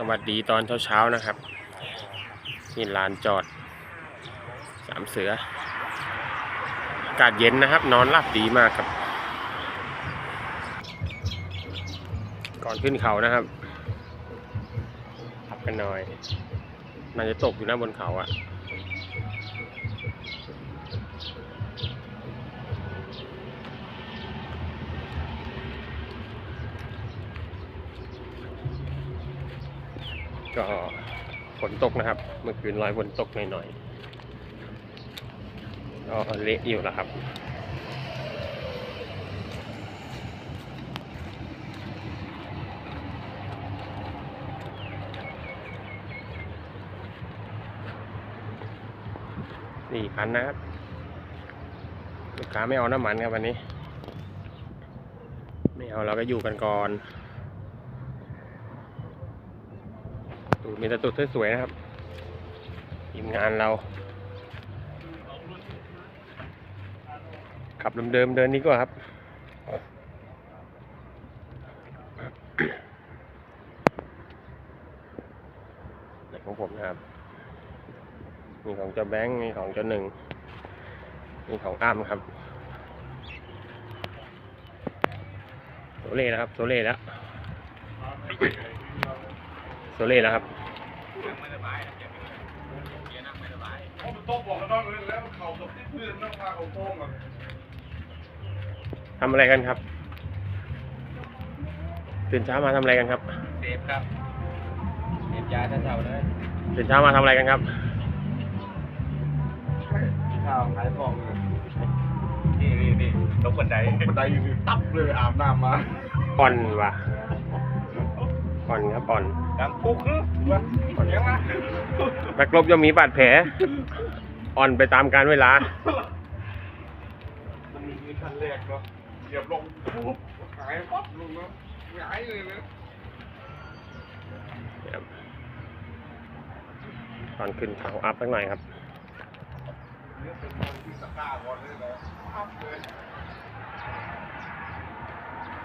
สวัสดีตอนเช้าๆนะครับ นี่ลานจอดสามเสือ อากาศเย็นนะครับ นอนหลับดีมากครับ ก่อนขึ้นเขานะครับพับกันหน่อยมันจะตกอยู่หน้าบนเขาอะ่ะ ก็ฝนตกนะครับ เมื่อคืนลอยฝนตกหน่อยๆก็เละอยู่แล้วครับสี่คันนะครับลูกค้าไม่เอาน้ำมันครับวันนี้ ไม่เอาเราก็อยู่กันก่อน ตูด มีแต่ตูดสวยๆนะครับทีมงานเรา ขับเดิมๆเดินนี้ก็ครับในของผมนะครับมีของเจ้าแบงค์มีของเจ้าหนึ่งมีของอ้ำครับโซเล่แล้วครับโซเล่แล้ว โซเล่แล้วครับผมโต๊ะบอกกันน้องเลยแล้วเขาตกที่พื้นต้องพาเขาโป้งอะทำอะไรกันครับ ตื่นเช้ามาทำอะไรกันครับเสพครับเสพยาเช้าๆเลยตื่นเช้ามาทำอะไรกันครับข้าวขายของเลยนี่นี่นี่ตกบันไดบันไดอยู่นี่ตับเลยอาบน้ำมาอ่อนว่ะ อ่อนครับอ่อนดังปุ๊กฮึวะเยังวะนักรบย่อมมีบาดแผล อ่อนไปตามการเวลามันมีขั้นแรกเนาะเหยียบลงปุ๊บหายปั๊บลงแล้วหายเลยนะครับตอนขึ้นเขาอัพสักหน่อยครับ